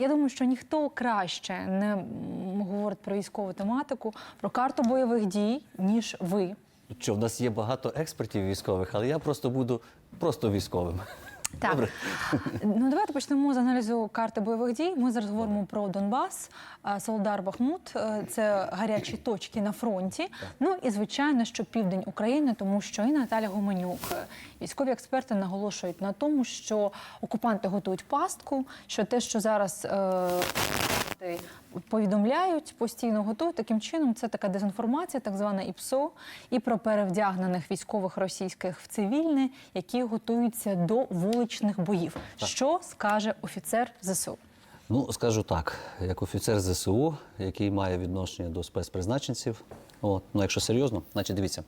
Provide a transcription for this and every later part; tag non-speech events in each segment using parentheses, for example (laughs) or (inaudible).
я думаю, що ніхто краще не говорить про військову тематику, про карту бойових дій, ніж ви. Що в нас є багато експертів військових, але я просто буду просто військовим. Так. Добре. (laughs) Ну давайте почнемо з аналізу карти бойових дій. Ми зараз говоримо про Донбас, е, Солдар Бахмут. Е, Це гарячі точки на фронті. Ну і звичайно, що південь України, тому що і Наталя Гуменюк, е, військові експерти наголошують на тому, що окупанти готують пастку, що те, що зараз. Е, Повідомляють постійно готують таким чином. Це така дезінформація, так звана ІПСО, і про перевдягнених військових російських в цивільне, які готуються до вуличних боїв. Що скаже офіцер ЗСУ? Ну, скажу так, як офіцер ЗСУ, який має відношення до спецпризначенців, от, ну якщо серйозно, значить дивіться,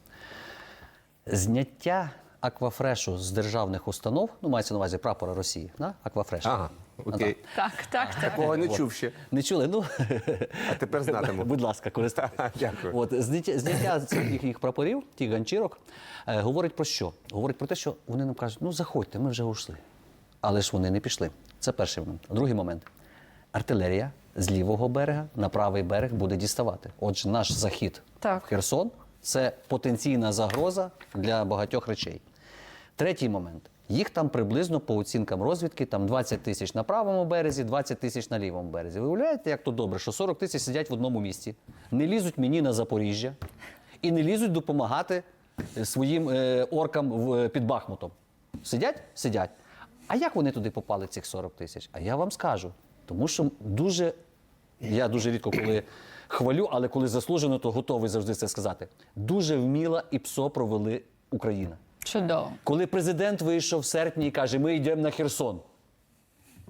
зняття аквафрешу з державних установ, ну мається на увазі прапора Росії, да? аквафреш. Ага, окей. Так, так, так. Такого не чув ще. Не чули? Ну, А тепер (laughs) знатиму. будь ласка, користуйтесь. Дякую. От, зняття, зняття цих їхніх прапорів, тих ганчірок, е, говорить про що? Говорить про те, що вони нам кажуть, ну заходьте, ми вже ушли. Але ж вони не пішли. Це перший момент. Другий момент. Артилерія з лівого берега на правий берег буде діставати. Отже, наш захід Так. в Херсон це потенційна загроза для багатьох речей. Третій момент. Їх там приблизно по оцінкам розвідки там 20 тисяч на правому березі, 20 тисяч на лівому березі. Ви уявляєте, як то добре, що 40 тисяч сидять в одному місті, не лізуть мені на Запоріжжя і не лізуть допомагати е, своїм е, оркам в, е, під Бахмутом. Сидять? Сидять. А як вони туди попали, цих 40 тисяч? А я вам скажу. Тому що дуже я дуже рідко коли хвалю, але коли заслужено, то готовий завжди це сказати. Дуже вміла і ПСО провели Україна. Чудово. Коли президент вийшов в серпні і каже, ми йдемо на Херсон.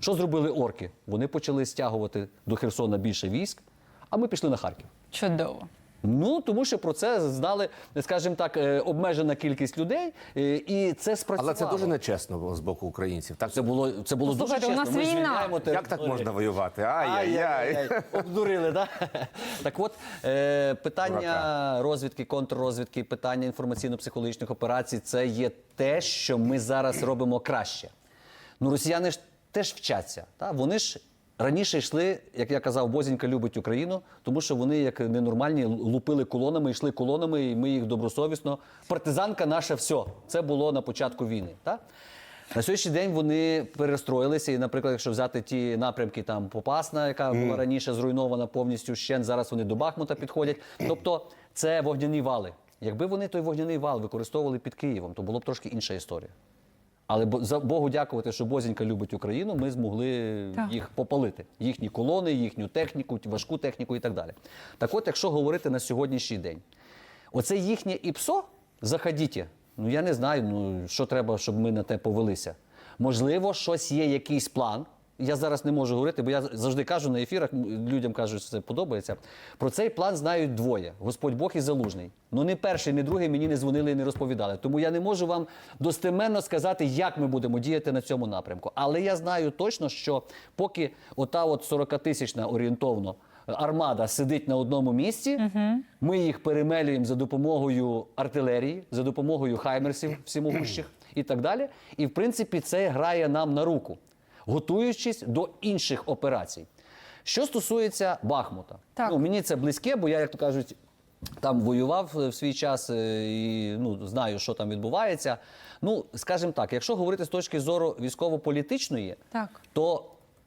Що зробили орки? Вони почали стягувати до Херсона більше військ, а ми пішли на Харків. Чудово. Ну тому що про це знали, скажімо так, е, обмежена кількість людей, е, і це спрацювало. Але це дуже нечесно було з боку українців. Так, це було це було дуже Послухайте, у чесно. нас Ми війна. звільняємо як так можна воювати? Ай-яй-яй. Обдурили, да? Так от, е, питання Дурака. розвідки, контррозвідки, питання інформаційно-психологічних операцій це є те, що ми зараз робимо краще. Ну, росіяни ж теж вчаться. Та? Вони ж раніше йшли, як я казав, Бозінька любить Україну, тому що вони, як ненормальні, лупили колонами, йшли колонами, і ми їх добросовісно. Партизанка наша все. Це було на початку війни. Та? На сьогоднішній день вони перестроїлися, і, наприклад, якщо взяти ті напрямки, там Попасна, яка була раніше зруйнована повністю ще зараз вони до Бахмута підходять. Тобто це вогняні вали. Якби вони той вогняний вал використовували під Києвом, то було б трошки інша історія. Але за Богу дякувати, що Бозінька любить Україну, ми змогли Так. їх попалити. Їхні колони, їхню техніку, важку техніку і так далі. Так от, якщо говорити на сьогоднішній день, оце їхнє ІПСО, заходіть. Ну я не знаю, ну що треба, щоб ми на те повелися. Можливо, щось є, якийсь план. Я зараз не можу говорити, бо я завжди кажу на ефірах, людям кажу, що це подобається. Про цей план знають двоє: Господь Бог і Залужний. Ну не перший, не другий мені не дзвонили і не розповідали. Тому я не можу вам достеменно сказати, як ми будемо діяти на цьому напрямку. Але я знаю точно, що поки ота от 40-тисячна орієнтовно армада сидить на одному місці, ми їх перемелюємо за допомогою артилерії, за допомогою хаймерсів всімогущих (clears throat) і так далі. І в принципі це грає нам на руку, готуючись до інших операцій. Що стосується Бахмута, Так. ну мені це близьке, бо я, як то кажуть, там воював е, в свій час е, і ну, знаю, що там відбувається. Ну, скажімо так, якщо говорити з точки зору військово-політичної, Так. то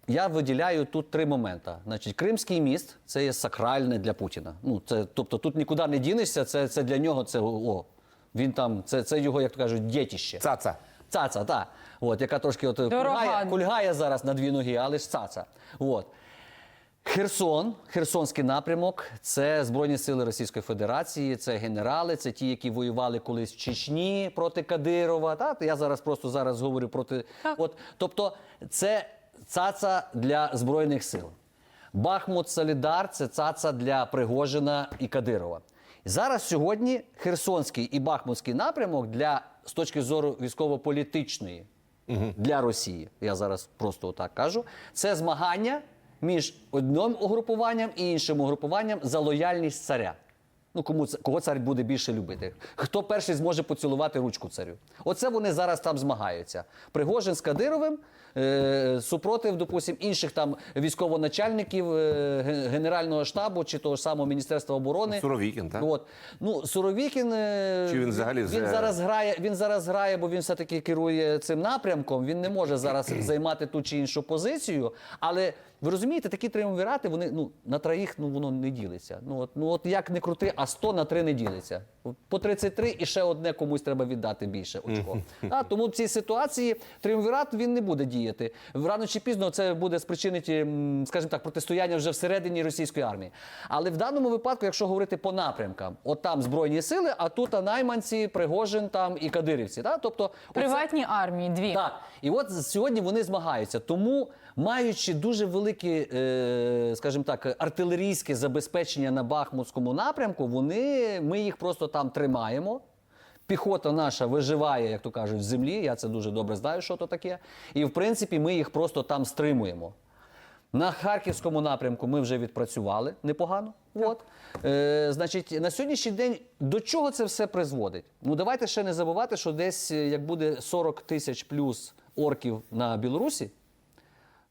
я виділяю тут три моменти. Значить, Кримський міст це є сакральне для Путіна. Ну, це, тобто тут нікуди не дінешся, це, це для нього це о, він там, це, це його, як то кажуть, дєтіще. Цаца. Цаца, так. От, яка трошки от, кульгає, кульгає зараз на дві ноги, але ж цаца. От. Херсон, Херсонський напрямок це Збройні сили Російської Федерації, це генерали, це ті, які воювали колись в Чечні проти Кадирова. Та? Я зараз просто зараз говорю проти. Так. От, тобто, це цаца для Збройних сил. Бахмут Солідар це цаца для Пригожина і Кадирова. Зараз сьогодні Херсонський і Бахмутський напрямок для з точки зору військово-політичної для Росії, я зараз просто так кажу, це змагання між одним угрупуванням і іншим угрупуванням за лояльність царя. Ну, кому кого цар буде більше любити? Хто перший зможе поцілувати ручку царю? Оце вони зараз там змагаються. Пригожин з Кадировим е, супротив, допустим, інших там військовоначальників е, Генерального штабу чи того ж самого Міністерства оборони. Суровікін, так? От. Ну, Суровікін, е, Чи він взагалі він за- зараз грає, він зараз грає, бо він все-таки керує цим напрямком. Він не може зараз (clears throat) займати ту чи іншу позицію. Але ви розумієте, такі триумвірати, вони ну на троїх ну воно не ділиться. Ну от, ну от як не крути, а 100 на 3 не ділиться. По 33 і ще одне комусь треба віддати більше очко. А, тому в цій ситуації триумвірат він не буде діяти. Рано чи пізно це буде спричинити, м, скажімо так, протистояння вже всередині російської армії. Але в даному випадку, якщо говорити по напрямкам, от там збройні сили, а тут найманці, Пригожин там і кадирівці. Да? Тобто, оце- Приватні армії, дві. так, і от сьогодні вони змагаються. Тому, маючи дуже велике, е, скажімо так, артилерійське забезпечення на Бахмутському напрямку, вони, ми їх просто там тримаємо. Піхота наша виживає, як то кажуть, в землі. Я це дуже добре знаю, що то таке. І в принципі, ми їх просто там стримуємо. На харківському напрямку ми вже відпрацювали непогано. От. Е, значить, на сьогоднішній день до чого це все призводить? Ну давайте ще не забувати, що десь е, як буде 40 тисяч плюс орків на Білорусі,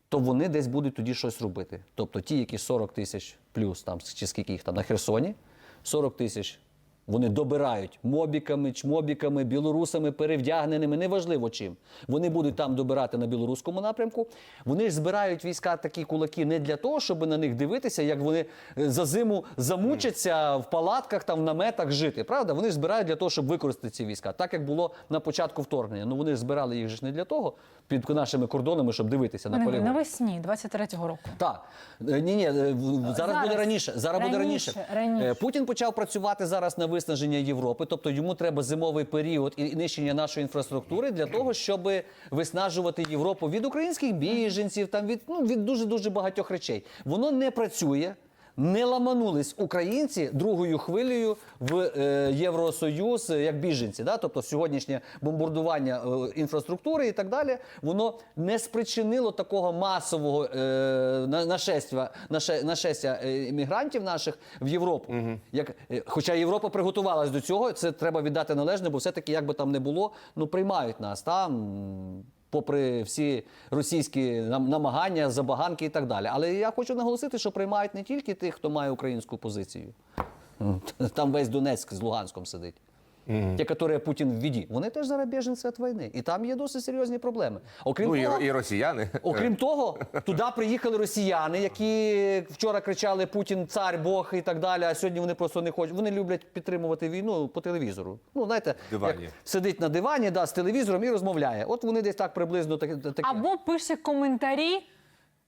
то вони десь будуть тоді щось робити. Тобто ті, які 40 тисяч плюс, там, чи скільки їх там на Херсоні, 40 тисяч. Вони добирають мобіками, чмобіками, білорусами, перевдягненими, неважливо чим. Вони будуть там добирати на білоруському напрямку. Вони ж збирають війська такі кулаки не для того, щоб на них дивитися, як вони е, за зиму замучаться в палатках, там в наметах жити. Правда? Вони ж збирають для того, щоб використати ці війська, так як було на початку вторгнення. Ну вони ж збирали їх ж не для того під нашими кордонами, щоб дивитися на Пане Григорію, полігон. навесні 23-го року. Так, ні, ні, зараз, Зараз. буде раніше. Зараз буде Раніше, раніше. раніше. Е, Путін почав працювати зараз на виснаження Європи, тобто йому треба зимовий період і нищення нашої інфраструктури для того, щоб виснажувати Європу від українських біженців, там від ну від дуже дуже багатьох речей. Воно не працює. Не ламанулись українці другою хвилею в е, Євросоюз е, як біженці. Да? Тобто сьогоднішнє бомбардування е, інфраструктури і так далі, воно не спричинило такого масового е, на- нашестя, наше, нашестя е, іммігрантів наших в Європу. Як, е, хоча Європа приготувалась до цього, це треба віддати належне, бо все-таки, як би там не було, ну приймають нас там. Попри всі російські намагання, забаганки і так далі. Але я хочу наголосити, що приймають не тільки тих, хто має українську позицію. (laughs) Там весь Донецьк з Луганськом сидить. Ті, які Путін введі, вони теж зараз біженці від війни. І там є досить серйозні проблеми. Окрім Ну і, того, і росіяни. Окрім (laughs) того, туди приїхали росіяни, які вчора кричали Путін, цар, Бог і так далі. А сьогодні вони просто не хочуть. Вони люблять підтримувати війну по телевізору. Ну знаєте, Дивані. як сидить на дивані, да, з телевізором і розмовляє. От вони десь так приблизно таке таке. Або пише коментарі.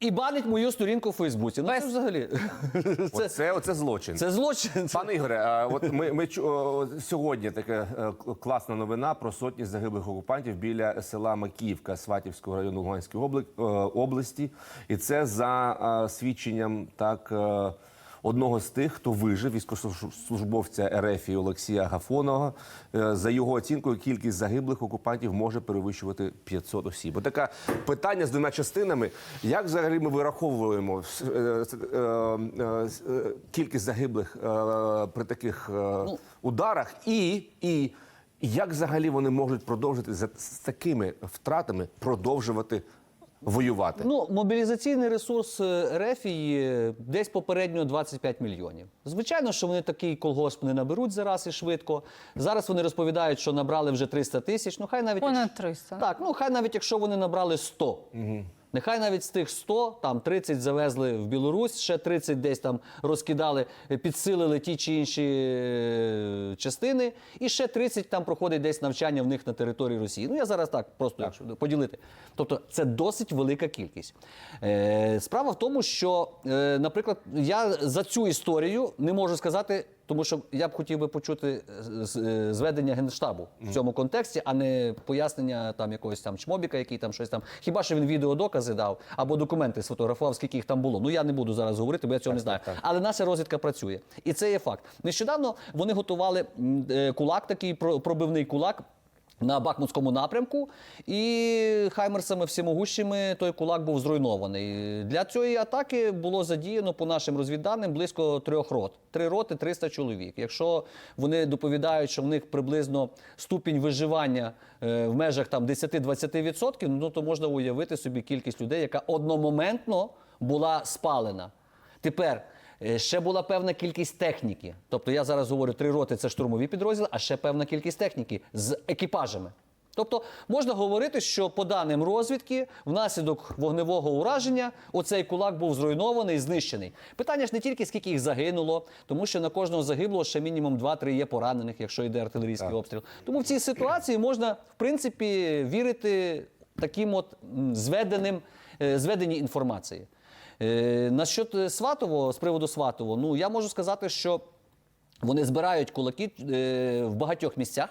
І банить мою сторінку в Фейсбуці. Ну Без- це взагалі (laughs) це, Оце, оце злочин. це злочин. Пане Ігоре, а от ми, ми чу- о, сьогодні така е, класна новина про сотні загиблих окупантів біля села Макіївка Сватівського району Луганської обли- е, області. І це за е, свідченням так. е, Одного з тих, хто вижив військовослужбовця РФ Олексія Гафонова, Е, за його оцінкою, кількість загиблих окупантів може перевищувати 500 осіб. Отаке питання з двома частинами. Як взагалі ми вираховуємо е, е, кількість загиблих при таких е, ударах, і, і як взагалі вони можуть продовжити з такими втратами продовжувати воювати? Ну, мобілізаційний ресурс е, Рефії десь попередньо 25 мільйонів. Звичайно, що вони такий колгосп не наберуть зараз і швидко. Зараз вони розповідають, що набрали вже 300 тисяч. Ну, хай навіть Понад 300. Так, ну хай навіть якщо вони набрали 100. Нехай навіть з тих 100, там 30 завезли в Білорусь, ще 30 десь там розкидали, підсилили ті чи інші е, частини, і ще 30 там проходить десь навчання в них на території Росії. Ну я зараз так просто якщо поділити. Тобто це досить велика кількість. Е, справа в тому, що, е, наприклад, я за цю історію не можу сказати. Тому що я б хотів би почути е, е, зведення генштабу в цьому контексті, а не пояснення там якогось там чмобіка, який там щось там. Хіба що він відеодокази дав або документи сфотографував, скільки їх там було. Ну я не буду зараз говорити, бо я цього не знаю. Але наша розвідка працює, і це є факт. Нещодавно вони готували е, кулак, такий про- пробивний кулак. На Бахмутському напрямку, і хаймерсами всемогущими той кулак був зруйнований. Для цієї атаки було задіяно по нашим розвідданим близько трьох рот. Три роти 300 чоловік. Якщо вони доповідають, що в них приблизно ступінь виживання е, в межах там 10-20%, ну то можна уявити собі кількість людей, яка одномоментно була спалена. Тепер ще була певна кількість техніки. Тобто я зараз говорю, три роти це штурмові підрозділи, а ще певна кількість техніки з екіпажами. Тобто можна говорити, що по даним розвідки, внаслідок вогневого ураження, оцей кулак був зруйнований, знищений. Питання ж не тільки скільки їх загинуло, тому що на кожного загиблого ще мінімум 2-3 є поранених, якщо йде артилерійський обстріл. Тому в цій ситуації можна, в принципі, вірити таким от зведеним, е, зведеній інформації. Е, Насчет е, Сватово, з приводу Сватово, ну я можу сказати, що вони збирають кулаки е, в багатьох місцях,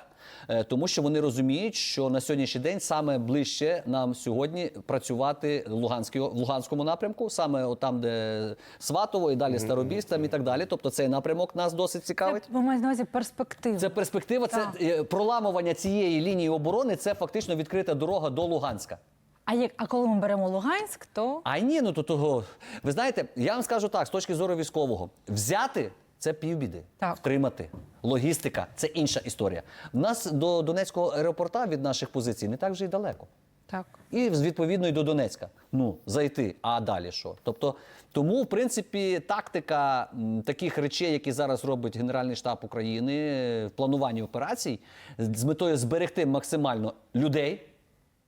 е, тому що вони розуміють, що на сьогоднішній день саме ближче нам сьогодні працювати в, Луганській, в Луганському напрямку, саме там, де Сватово і далі Старобільськ там і так далі. Тобто цей напрямок нас досить цікавить. Ви маєте на увазі перспективу. Це перспектива, це Так. е, проламування цієї лінії оборони. Це фактично відкрита дорога до Луганська. А як а коли ми беремо Луганськ, то А ні, ну то того. Ви знаєте, я вам скажу так, з точки зору військового, взяти це півбіди. Так. Втримати. Логістика це інша історія. В нас до Донецького аеропорта від наших позицій не так вже й далеко. так. І відповідно й до Донецька. Ну, зайти, а далі що? Тобто, тому, в принципі, тактика м, таких речей, які зараз робить Генеральний штаб України е, в плануванні операцій, з метою зберегти максимально людей,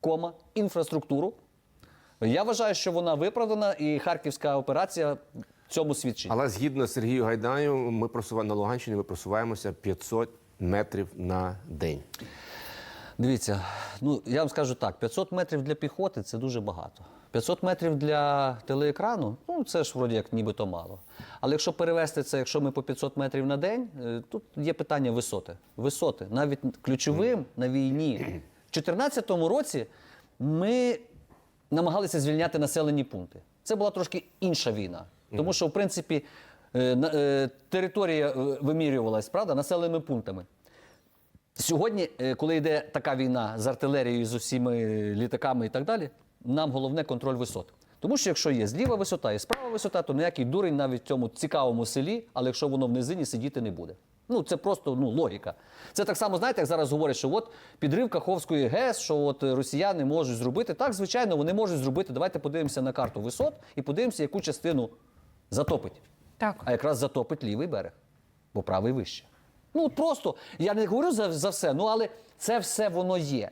кома, інфраструктуру. Я вважаю, що вона виправдана, і харківська операція цьому свідчить. Але згідно з Сергією Гайдаю, ми просуваємо на Луганщині, ми просуваємося 500 метрів на день. Дивіться, ну я вам скажу так: 500 метрів для піхоти це дуже багато. 500 метрів для телеекрану, ну це ж вроді як нібито мало. Але якщо перевести це, якщо ми по 500 метрів на день, е, тут є питання висоти. Висоти. Навіть ключовим на війні. В 2014 році ми намагалися звільняти населені пункти. Це була трошки інша війна. Тому що, в принципі, е, е, територія е, вимірювалась, правда, населеними пунктами. Сьогодні, коли йде така війна з артилерією, з усіма е, літаками і так далі, нам головне контроль висот. Тому що якщо є зліва висота і справа висота, то ніякий дурень навіть в цьому цікавому селі, але якщо воно в низині сидіти не буде. Ну це просто ну логіка. Це так само, знаєте, як зараз говорять, що от підрив Каховської ГЕС, що от е, росіяни можуть зробити. Так, звичайно, вони можуть зробити. Давайте подивимося на карту висот і подивимося, яку частину затопить Так. а якраз затопить лівий берег, бо правий вище. Ну от просто я не говорю за, за все, ну але це все воно є.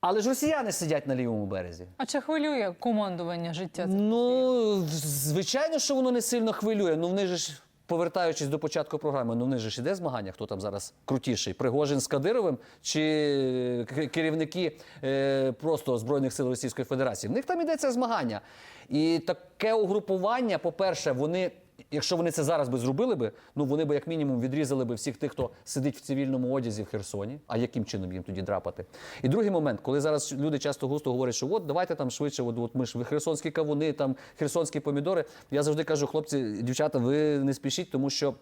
Але ж росіяни сидять на лівому березі. А чи хвилює командування життя? Ну, звичайно, що воно не сильно хвилює. Ну, вони ж, повертаючись до початку програми, ну в ж іде змагання, хто там зараз крутіший? Пригожин з Кадировим чи керівники е, просто Збройних сил Російської Федерації? В них там ідеться змагання. І таке угрупування, по-перше, вони. Якщо вони це зараз би зробили би, ну вони би як мінімум відрізали би всіх тих, хто сидить в цивільному одязі в Херсоні. А яким чином їм тоді драпати? І другий момент, коли зараз люди часто густо говорять, що от давайте там швидше, от, от ми ж херсонські кавуни, там херсонські помідори. Я завжди кажу, хлопці, дівчата, ви не спішіть, тому що.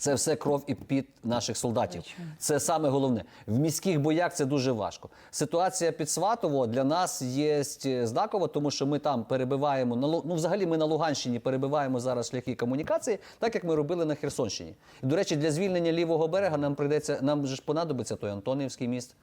Це все кров і під наших солдатів. Це саме головне. В міських боях це дуже важко. Ситуація під Сватово для нас є знакова, тому що ми там перебиваємо ну, взагалі ми на Луганщині перебиваємо зараз шляхи комунікації, так як ми робили на Херсонщині. І, до речі, для звільнення лівого берега нам прийдеться, нам же ж понадобиться той Антонівський міст.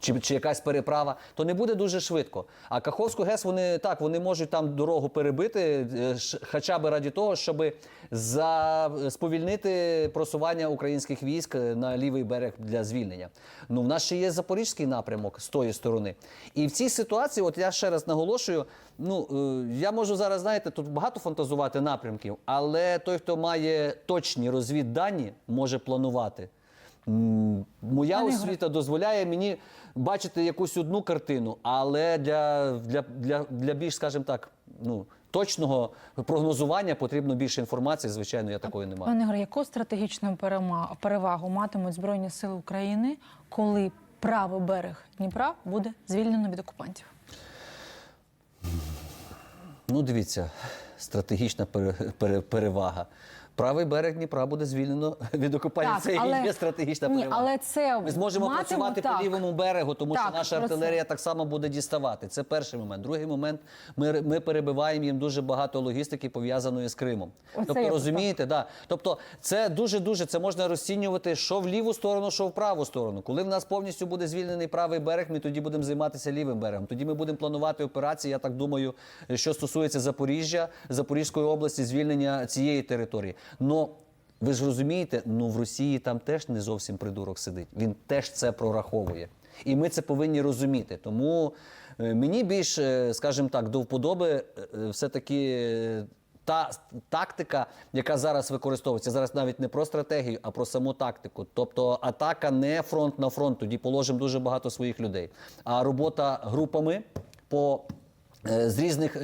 Чи, чи якась переправа, то не буде дуже швидко. А Каховську ГЕС вони так вони можуть там дорогу перебити, е, хоча б раді того, щоб за сповільнити просування українських військ е, на лівий берег для звільнення. Ну в нас ще є запорізький напрямок з тої сторони. І в цій ситуації, от я ще раз наголошую. Ну е, я можу зараз, знаєте, тут багато фантазувати напрямків, але той, хто має точні розвіддані, може планувати. Моя освіта дозволяє мені бачити якусь одну картину, але для, для, для, для більш, скажімо так, ну, точного прогнозування потрібно більше інформації. Звичайно, я такої не маю. Пане Ігоре, яку стратегічну перевагу матимуть Збройні Сили України, коли правий берег Дніпра буде звільнено від окупантів? Ну, дивіться, стратегічна пере- пере- перевага. Правий берег Дніпра буде звільнено (laughs) від окупації. Так, це але- і є стратегічна Ні, перевага. але це Ми зможемо матиме- працювати так. по лівому берегу, тому що наша артилерія так само буде діставати. Це перший момент. Другий момент ми, ми перебиваємо їм дуже багато логістики пов'язаної з Кримом. Оце тобто розумієте, да. Тобто, це дуже дуже це можна розцінювати, що в ліву сторону, що в праву сторону. Коли в нас повністю буде звільнений правий берег, ми тоді будемо займатися лівим берегом. Тоді ми будемо планувати операції. Я так думаю, що стосується Запоріжжя, Запорізької області, звільнення цієї території. Но ви ж розумієте, ну в Росії там теж не зовсім придурок сидить. Він теж це прораховує. І ми це повинні розуміти. Тому е, мені більш, е, скажімо так, до вподоби е, все-таки та тактика, яка зараз використовується, зараз навіть не про стратегію, а про саму тактику. Тобто атака не фронт на фронт, тоді положимо дуже багато своїх людей. А робота групами по з різних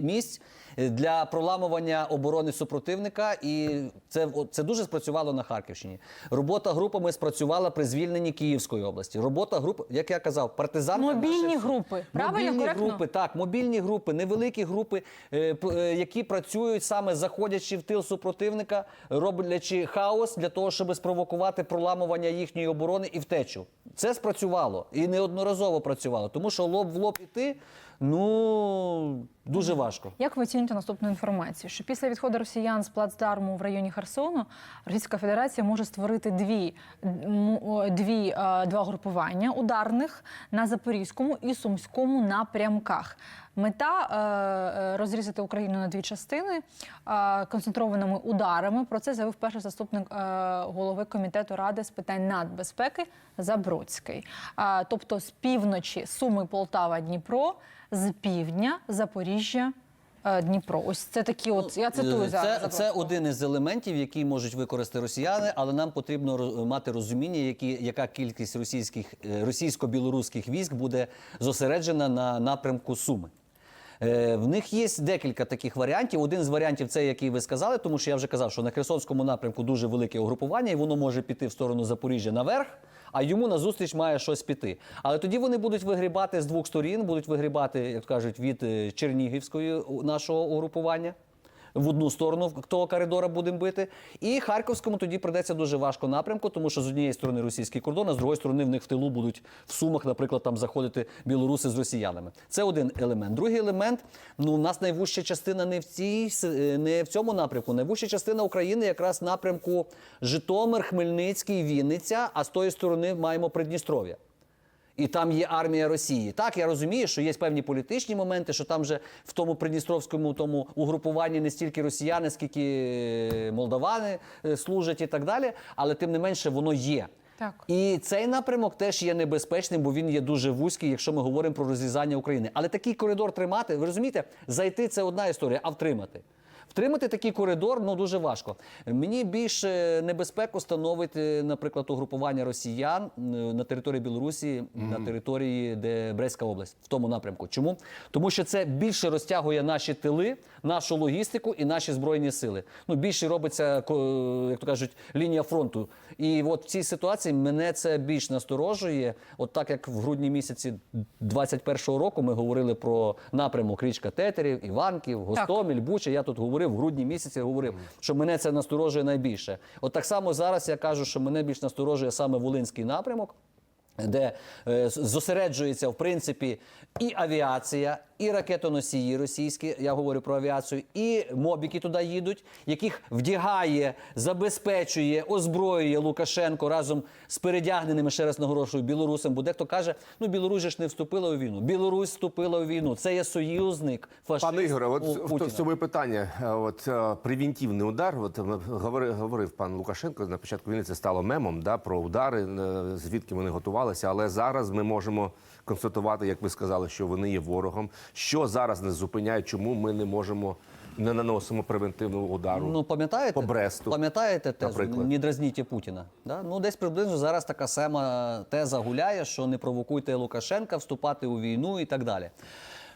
місць для проламування оборони супротивника, і це, це дуже спрацювало на Харківщині. Робота групами спрацювала при звільненні Київської області. Робота груп, як я казав, партизанка Мобільні групи. Правильно, мобільні коректно? групи, так, мобільні групи, невеликі групи, е, е, які працюють саме заходячи в тил супротивника, роблячи хаос для того, щоб спровокувати проламування їхньої оборони і втечу. Це спрацювало і неодноразово працювало, тому що лоб в лоб іти ну дуже важко. Як ви оцінюєте наступну інформацію? Що після відходу росіян з плацдарму в районі Херсону Російська Федерація може створити дві, дві, е, два групування ударних на Запорізькому і Сумському напрямках. Мета е, е, розрізати Україну на дві частини концентрованими ударами. Про це заявив перший заступник голови комітету ради з питань нацбезпеки Забродський. Тобто з півночі Суми, Полтава, Дніпро, з півдня Запоріжжя. Е, Дніпро, ось це такі, от я цитую Е, зараз. Це, це один із елементів, які можуть використати росіяни, але нам потрібно мати розуміння, які, яка кількість російських е, російсько-білоруських військ буде зосереджена на напрямку Суми. Е, В них є декілька таких варіантів. Один з варіантів це, який ви сказали, тому що я вже казав, що на Херсонському напрямку дуже велике угрупування, і воно може піти в сторону Запоріжжя наверх, а йому назустріч має щось піти. Але тоді вони будуть вигрібати з двох сторін, будуть вигрібати, як кажуть, від е, Чернігівської нашого угрупування в одну сторону того коридора будемо бити. І Харківському тоді придеться дуже важко напрямку, тому що з однієї сторони російський кордон, а з другої сторони в них в тилу будуть в сумах, наприклад, там заходити білоруси з росіянами. Це один елемент. Другий елемент ну у нас найвужча частина не в цій е, не в цьому напрямку. Найвужча частина України якраз напрямку Житомир, Хмельницький, Вінниця. А з тої сторони маємо Придністров'я і там є армія Росії. Так, я розумію, що є певні політичні моменти, що там же в тому придністровському тому угрупуванні не стільки росіяни, скільки е, молдавани е, служать і так далі, але тим не менше воно є. Так. І цей напрямок теж є небезпечним, бо він є дуже вузький, якщо ми говоримо про розрізання України. Але такий коридор тримати, ви розумієте, зайти це одна історія, а втримати. Втримати такий коридор ну дуже важко. Мені більше небезпеку становить, е, наприклад, угрупування росіян е, на території Білорусі, на території, де Брестська область, в тому напрямку. Чому? Тому що це більше розтягує наші тили, нашу логістику і наші збройні сили. Ну більше робиться, ко- як то кажуть, лінія фронту. І от в цій ситуації мене це більш насторожує. От так як в грудні місяці 21-го року ми говорили про напрямок річка Тетерів, Іванків, Гостомель, Буча. Я тут говорив в грудні місяці, говорив, що мене це насторожує найбільше. От так само зараз я кажу, що мене більш насторожує саме Волинський напрямок. Де е, зосереджується в принципі і авіація, і ракетоносії російські, я говорю про авіацію, і мобіки туди їдуть, яких вдягає, забезпечує, озброює Лукашенко разом з передягненими ще раз наголошую білорусам. Бо дехто каже, ну Білорусь ж не вступила у війну. Білорусь вступила у війну. Це є союзник фашист Пане Ігоре, от в- цьому питання, е, от е, превентивний удар. От говорив, говорив пан Лукашенко на початку війни. Це стало мемом да про удари, звідки вони готувалися. Але зараз ми можемо констатувати, як ви сказали, що вони є ворогом. Що зараз нас зупиняє? Чому ми не можемо не наносимо превентивного удару? Ну, пам'ятаєте? По Бресту, Пам'ятаєте тезу. «Не дразніть Путіна? Да? Ну, десь приблизно зараз така сама теза гуляє, що не провокуйте Лукашенка вступати у війну і так далі.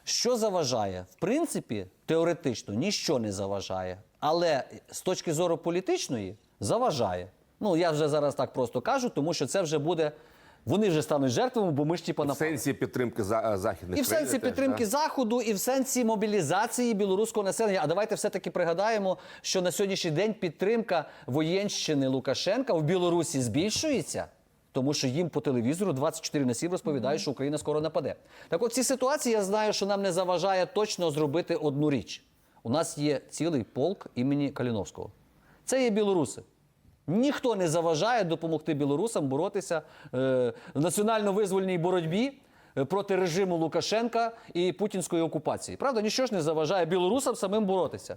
Що заважає? В принципі, теоретично ніщо не заважає. Але з точки зору політичної заважає. Ну, я вже зараз так просто кажу, тому що це вже буде вони вже стануть жертвами, бо ми ж типа В сенсі підтримки за, західних І в сенсі теж, підтримки да? заходу, і в сенсі мобілізації білоруського населення. А давайте все-таки пригадаємо, що на сьогоднішній день підтримка воєнщини Лукашенка в Білорусі збільшується. Тому що їм по телевізору 24 на 7 розповідають, що Україна скоро нападе. Так от в цій ситуації я знаю, що нам не заважає точно зробити одну річ. У нас є цілий полк імені Каліновського. Це є білоруси. Ніхто не заважає допомогти білорусам боротися е, в національно-визвольній боротьбі е, проти режиму Лукашенка і путінської окупації. Правда, ніщо ж не заважає білорусам самим боротися.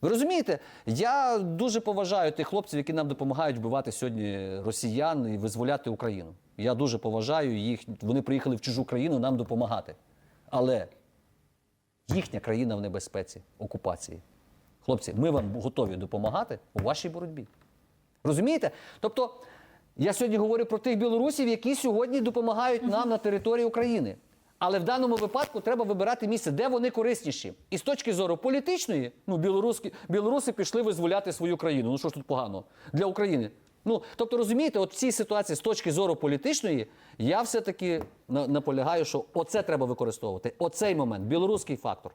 Ви розумієте, я дуже поважаю тих хлопців, які нам допомагають вбивати сьогодні росіян і визволяти Україну. Я дуже поважаю їх. Вони приїхали в чужу країну нам допомагати. Але їхня країна в небезпеці, окупації. Хлопці, ми вам готові допомагати у вашій боротьбі. Розумієте? Тобто, я сьогодні говорю про тих білорусів, які сьогодні допомагають нам на території України. Але в даному випадку треба вибирати місце, де вони корисніші. І з точки зору політичної, ну, білоруські, білоруси пішли визволяти свою країну. Ну що ж тут погано? Для України. Ну, тобто, розумієте, от в цій ситуації з точки зору політичної, я все-таки наполягаю, що оце треба використовувати. Оцей момент, білоруський фактор.